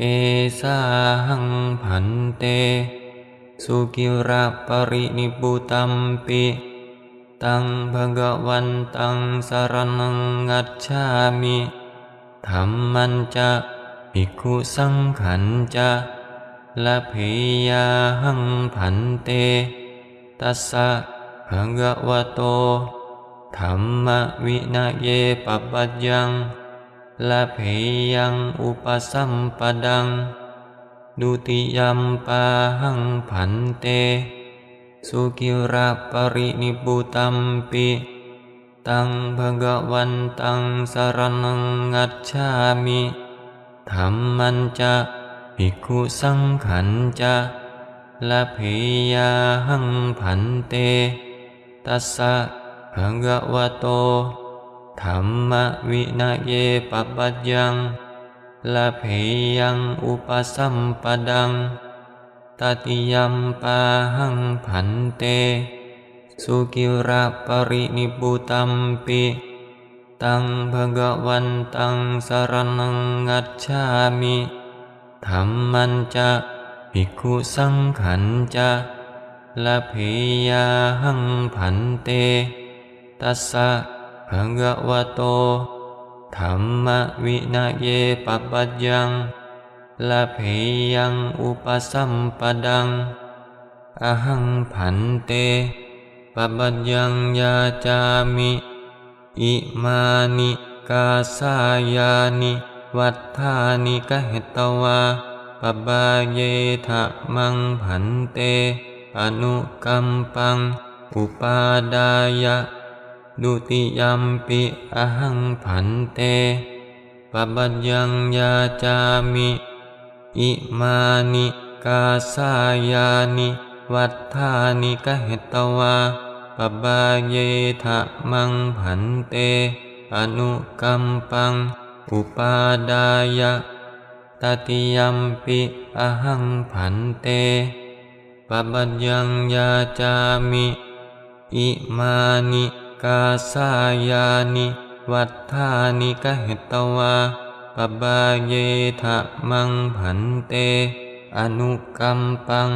เอสาหังพันเต สุกิระปรินิพุตัมปิ ตังภะกวันตังสรนังกัจฉามิธรรมันจะภิกขุสังขันจะละเพยาหังพันเต ตัสสะภะคะวะโตธรรมวินัยเยปปัจยัง ละเพยังอุปสัมปดัง ดุติยัมปาหังพันเต สุกิระปรินิพพุตัมปิตังภะกวันตังสารนังกัจฉามิธรรมันจะภิกขุสังขันจะละเพยาหังพันเต ตัสสะภะคะวโต ธรรมวินัยเยปปัจยังละเพยังอุปสัมปดังตติยัมปาหังพันเต สุกิระปรินิพุตัมปิ ตังภะกวันตังสรนังกัจฉามิธรรมันจะภิกขุสังขันจะละเพยาหังพันเต ตัสสะ ภะคะวะโตธรรมวินัยเยปปัจยังละเพยังอุปสัมปดัง อหังพันเตปปัจยังยาจามิ อิมานิกาสายานิวัฏฐานิกเหตวาปบาเยทะมังพันเต อนุกัมปัง อุปาดายะ ดุติยัมปิอหังพันเตปปัจยังยาจามิ อิมานิกาสายานิวัฏฐานิกเหตวาปบาเยทะมังพันเต อนุกัมปัง อุปาดายะตติยัมปิอหังพันเตปปัจยังยาจามิ อิมานิ กาสายานิวัฏฐานิกเหตวาปบาเยทะมังพันเต อนุกัมปัง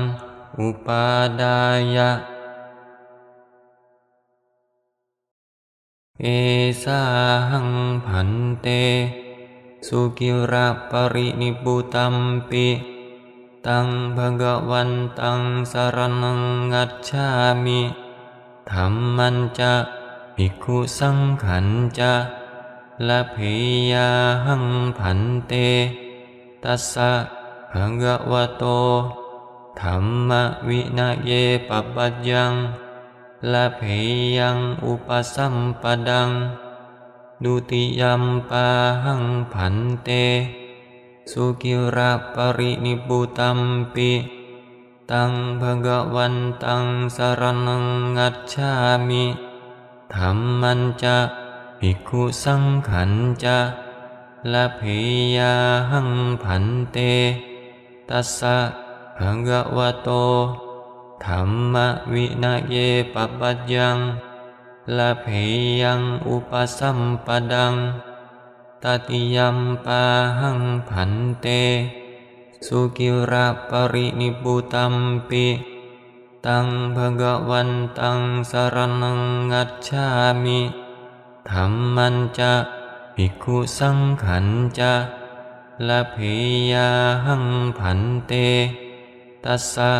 อุปาดายะ เอสาหังพันเต สุกิระปรินิพพุตัมปิ ตังภะกวันตังสรนังกัจฉามิธรรมันจะ ภิกขุสังขันจะละเพยาหังพันเต ตัสสะภะคะวะโตธรรมวินัยเยปปัจยังละเพยังอุปสัมปดัง ดุติยัมปาหังพันเต สุกิระปรินิพุตัมปิตังภะกวันตังสรนังกัจฉามิ ธรรมันจะภิกขุสังขันจะละเพยาหังพันเต ตัสสะภะคะวะโตธรรมวินัยเยปปัจยังละเพยังอุปสัมปดังตติยัมปาหังพันเต สุกิระปรินิพพุตัมปิ ตังภะกวันตังสรนังกัจฉามิธรรมันจะภิกขุสังขันจะละเพยาหังพันเต ตัสสะ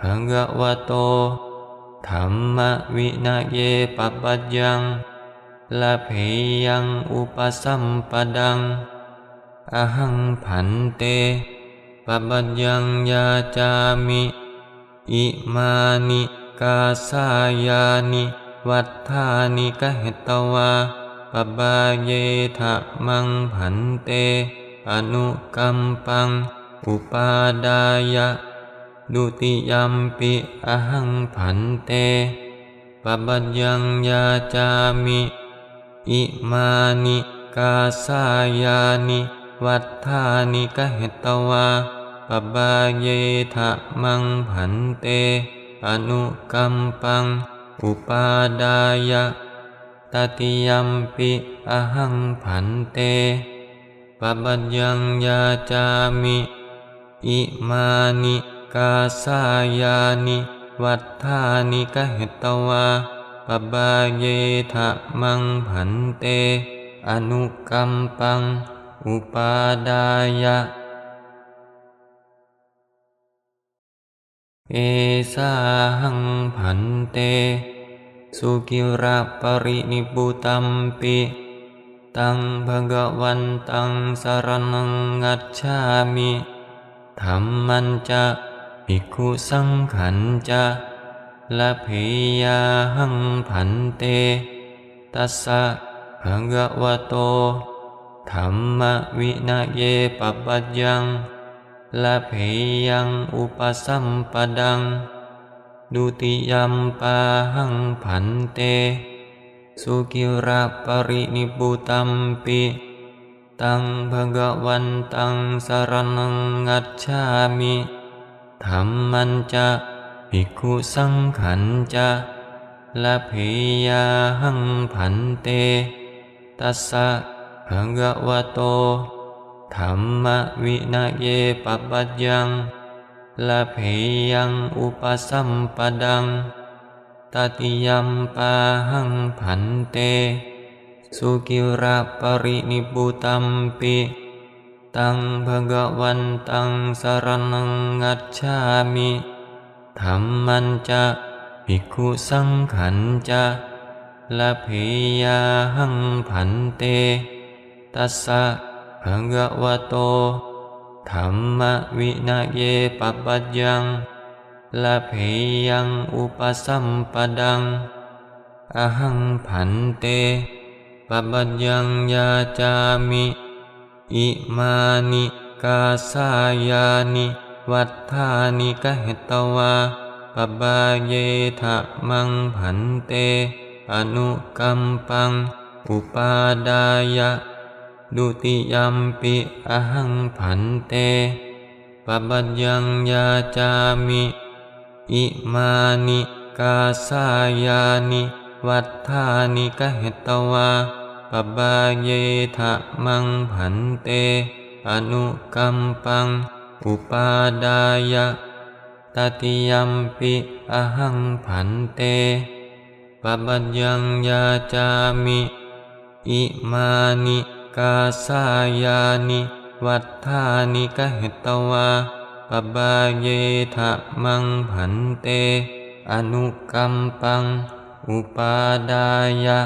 ภะคะวโตธรรมวินัยเยปปัจยังละเพยังอุปสัมปดังอหังพันเตปปัจยังยาจามิ อิมานิกาสายานิวัฏฐานิกเหตวาปบาเยทะมังพันเต อนุกัมปัง อุปาดายะ ดุติยัมปิอหังพันเตปปัจยังยาจามิ อิมานิกาสายานิวัฏฐานิกเหตวา ปบาเยทะมังพันเต อนุกัมปัง อุปาดายะตติยัมปิอหังพันเตปปปัญญังยาจามิ อิมานิกาสายานิวัฏฐานิกเหตวาปบาเยทะมังผันเต อนุกัมปัง อุปาดายะ เอสาหังผันเต สุกิระปรินิพุตัมปิ ตังภะกวันตังสรณังกัจฉามิธรรมันจะภิกขุสังขันจะละเพยาหังผันเต ตัสสะภะวะโตธรรมวินัยเยปปัจยัง ละเพยังอุปสัมปดัง ดุติยัมปาหังผันเต สุกิระปรินิพพุตัมปิ ตังภะกวันตังสารณังกัจฉามิธรรมันจะภิกขุสังขันจะละเพยาหังผันเต ตัสสะภะคะวโต ธรรมวินัยเยปปัจยังละเพยังอุปสัมปดังตติยัมปาหังผันเต สุกิระปรินิพุตัมปิตังภะกวันตังสรณังกัจฉามิธรรมันจะภิกขุสังขันจะละเพยาหังผันเต ตัสสะ ภะคะวะโตธรรมวินัยเยปปัจยังละเพยังอุปสัมปดัง อหังผันเตปปัญญังยาจามิ อิมานิกาสายานิวัฏฐานิกเหตวาปบาเยทะมังผันเต อนุกัมปัง อุปาดายะ ดุติยัมปิอหังผันเตปปัญญังยาจามิ อิมานิกาสายานิวัฏฐานิกเหตวาปบาเยทะมังผันเต อนุกัมปัง อุปาดายะตติยัมปิอหังผันเตปปัญญังยาจามิ อิมานิ กาสายานิวัฏฐานิกเหตวาปบาเยทะมังผันเต อนุกัมปัง อุปาดายะ